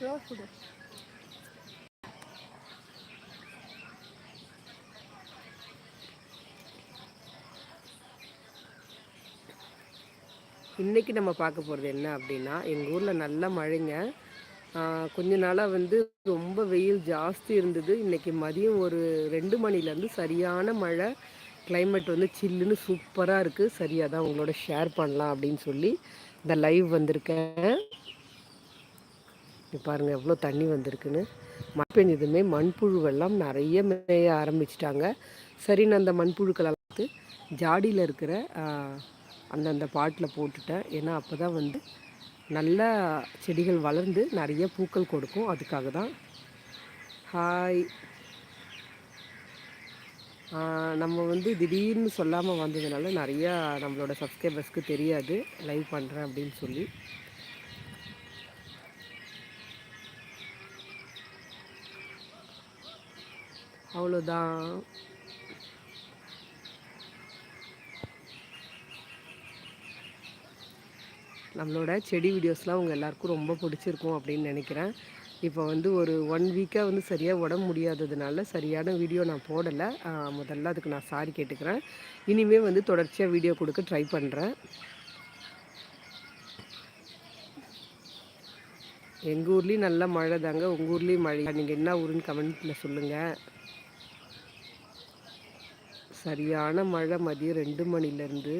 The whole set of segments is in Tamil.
இன்றைக்கி நம்ம பார்க்க போகிறது என்ன அப்படின்னா எங்கள் ஊரில் நல்ல மழைங்க. கொஞ்ச நாளாக வந்து ரொம்ப வெயில் ஜாஸ்தி இருந்தது. இன்றைக்கி மதியம் ஒரு ரெண்டு மணிலேருந்து சரியான மழை. கிளைமேட் வந்து சில்லுன்னு சூப்பராக இருக்குது சரியாக தான் உங்களோட ஷேர் பண்ணலாம் அப்படின்னு சொல்லி இந்த லைவ் வந்திருக்கேன். பாருங்கள் எவ்வளோ தண்ணி வந்திருக்குன்னு. மழை பெஞ்சதுமே மண்புழுவெல்லாம் நிறைய மேய ஆரம்பிச்சிட்டாங்க. சரி நான் அந்த மண்புழுக்களெல்லாம் வந்து ஜாடியில் இருக்கிற அந்தந்த பாட்டில் போட்டுட்டேன். ஏன்னா அப்போ தான் வந்து நல்லா செடிகள் வளர்ந்து நிறைய பூக்கள் கொடுக்கும். அதுக்காக தான். ஹாய். நம்ம வந்து திடீர்னு சொல்லாமல் வந்ததுனால நிறையா நம்மளோட சப்ஸ்கிரைபர்ஸ்க்கு தெரியாது. லைவ் பண்ணுறேன் அப்படின்னு சொல்லி. அவ்வளோதான். நம்மளோட செடி வீடியோஸ்லாம் உங்கள் எல்லாருக்கும் ரொம்ப பிடிச்சிருக்கும் அப்படின்னு நினைக்கிறேன். இப்போ வந்து ஒரு ஒன் வீக்காக வந்து சரியாக உடம்பு முடியாததுனால சரியான வீடியோ நான் போடலை. முதல்ல அதுக்கு நான் சாரி கேட்டுக்கிறேன். இனிமேல் வந்து தொடர்ச்சியாக வீடியோ கொடுக்க ட்ரை பண்ணுறேன் எங்கள் ஊர்லேயும் நல்ல மழை தாங்க உங்கள் ஊர்லேயும் மழை நீங்கள் என்ன ஊருன்னு கமெண்ட்டில் சொல்லுங்கள் சரியான மழை மதியம் ரெண்டு மணிலேருந்து.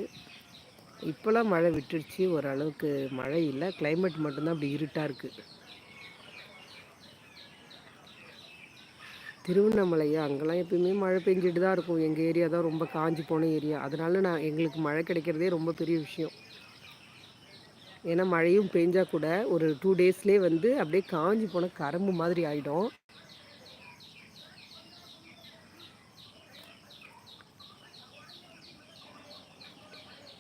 இப்போலாம் மழை விட்டுருச்சு ஓரளவுக்கு மழை இல்லை. கிளைமேட் மட்டும்தான் அப்படி இருட்டாக இருக்குது திருவண்ணாமலையா அங்கெல்லாம் எப்பயுமே மழை பெஞ்சிட்டு தான் இருக்கும். எங்கள் ஏரியா தான் ரொம்ப காஞ்சி போன ஏரியா. அதனால நான் எங்களுக்கு மழை கிடைக்கிறதே ரொம்ப பெரிய விஷயம். ஏன்னா மழையும் பெஞ்சால் கூட ஒரு டூ டேஸ்லேயே வந்து அப்படியே காஞ்சி போன கரம்பு மாதிரி ஆகிடும்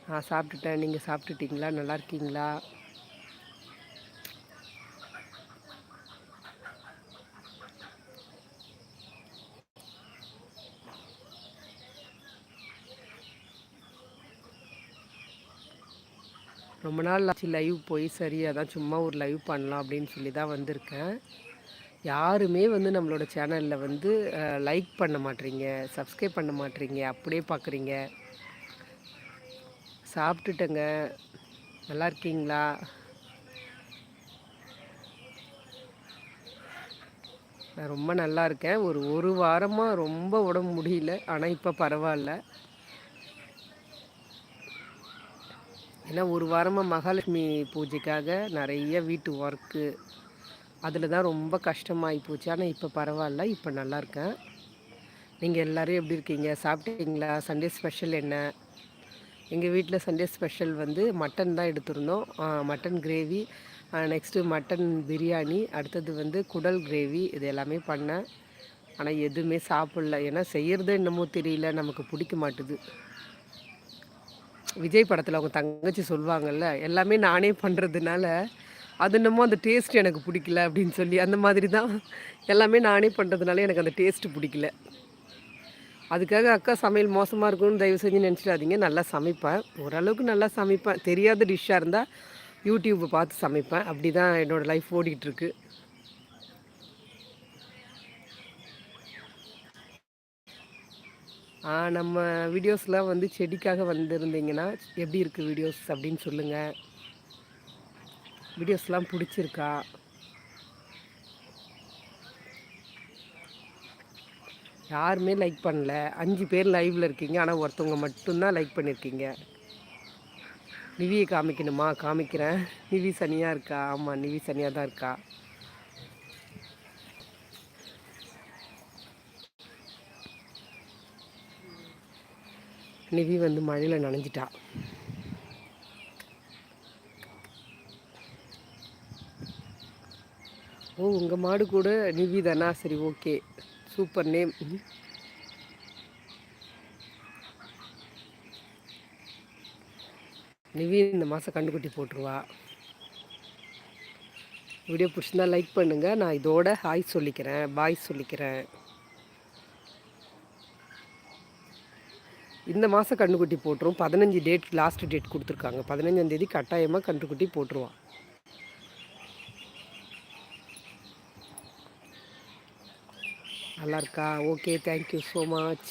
நான் சாப்பிட்டுட்டேன். நீங்கள் சாப்பிட்டுட்டிங்களா? நல்லா இருக்கீங்களா? ரொம்ப நாள் ஆச்சு லைவ் போய். சரி அதான் சும்மா ஒரு லைவ் பண்ணலாம் அப்படின்னு சொல்லி தான் வந்திருக்கேன். யாருமே வந்து நம்மளோட சேனலில் வந்து லைக் பண்ண மாட்டேறீங்க சப்ஸ்கிரைப் பண்ண மாட்டேறீங்க அப்படியே பார்க்குறீங்க சாப்பிட்டுட்டேங்க. நல்லா இருக்கீங்களா? நான் ரொம்ப நல்லா இருக்கேன். ஒரு ஒரு வாரமாக ரொம்ப உடம்பு முடியல. ஆனால் இப்போ பரவாயில்ல. ஏன்னா ஒரு வாரமாக மகாலட்சுமி பூஜைக்காக நிறைய வீட்டு ஒர்க்கு அதில் தான் ரொம்ப கஷ்டமாகி போச்சு. ஆனால் இப்போ பரவாயில்ல. இப்போ நல்லா இருக்கேன். நீங்கள் எல்லோரும் எப்படி இருக்கீங்க? சாப்பிட்டீங்களா? சண்டே ஸ்பெஷல் என்ன? எங்கள் வீட்டில் சண்டே ஸ்பெஷல் வந்து மட்டன் தான் எடுத்துருந்தோம். Mutton gravy next mutton biryani அடுத்தது வந்து குடல் கிரேவி இது எல்லாமே பண்ணேன். ஆனால் எதுவுமே சாப்பிடல. ஏன்னா செய்கிறது என்னமோ தெரியல நமக்கு பிடிக்க மாட்டுது. விஜய் படத்தில் அவங்க தங்கச்சி சொல்லுவாங்கல்ல எல்லாமே நானே பண்ணுறதுனால அது என்னமோ அந்த டேஸ்ட் எனக்கு பிடிக்கல அப்படின்னு சொல்லி அந்த மாதிரி தான் எல்லாமே நானே பண்ணுறதுனால எனக்கு அந்த டேஸ்ட்டு பிடிக்கல. அதுக்காக அக்கா சமையல் மோசமாக இருக்கும்னு தயவு செஞ்சு நினச்சிடாதீங்க. நல்லா சமைப்பேன். ஓரளவுக்கு நல்லா சமைப்பேன். தெரியாத டிஷ்ஷாக இருந்தால் யூடியூப்பை பார்த்து சமைப்பேன். அப்படி தான் என்னோடய லைஃப் ஓடிட்டுருக்கு நம்ம வீடியோஸ்லாம் வந்து செடிக்காக வந்திருந்தீங்கன்னா எப்படி இருக்குது வீடியோஸ் அப்படின்னு சொல்லுங்கள் வீடியோஸ்லாம் பிடிச்சிருக்கா? யாருமே லைக் பண்ணல. அஞ்சு பேர் லைவில் இருக்கீங்க. ஆனால் ஒருத்தவங்க மட்டும்தான் லைக் பண்ணியிருக்கீங்க நிவியை காமிக்கணுமா? காமிக்கிறேன். நிவி சனியாக இருக்கா? ஆமாம் நிவி சனியாக தான் இருக்கா. நிவி வந்து மழையில் நனைஞ்சிட்டா. ஓ உங்கள் மாடு கூட நிவி தானா? சரி ஓகே சூப்பர் நேம். நிவி இந்த மாதம் கண்டுக்குட்டி போட்டுருவா. வீடியோ பிடிச்சிருந்தா லைக் பண்ணுங்கள் நான் இதோட ஹாய் சொல்லிக்கிறேன். பாய் சொல்லிக்கிறேன். இந்த மாதம் கண்டுக்குட்டி போட்டுரும். பதினஞ்சு டேட் லாஸ்ட் டேட் கொடுத்துருக்காங்க. பதினஞ்சாந்தேதி கட்டாயமாக கண்டுக்குட்டி போட்டுருவான் நல்லா இருக்கா okay thank you so much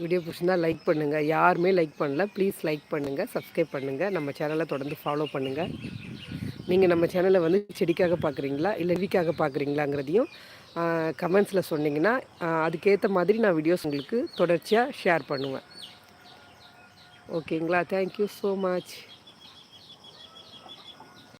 video பிடிச்சிருந்தா லைக் பண்ணுங்கள் யாருமே லைக் பண்ணல. ப்ளீஸ் லைக் பண்ணுங்கள் சப்ஸ்கிரைப் பண்ணுங்கள் நம்ம சேனலை தொடர்ந்து ஃபாலோ பண்ணுங்கள் நீங்கள் நம்ம சேனலை வந்து செடிக்காக பார்க்குறீங்களா இல்லை வீக்காக பார்க்குறீங்களாங்கிறதையும் கமெண்ட்ஸில் சொன்னீங்கன்னா அதுக்கேற்ற மாதிரி நான் வீடியோஸ் உங்களுக்கு தொடர்ச்சியாக ஷேர் பண்ணுவேன். ஓகேங்களா தேங்க்யூ ஸோ மச்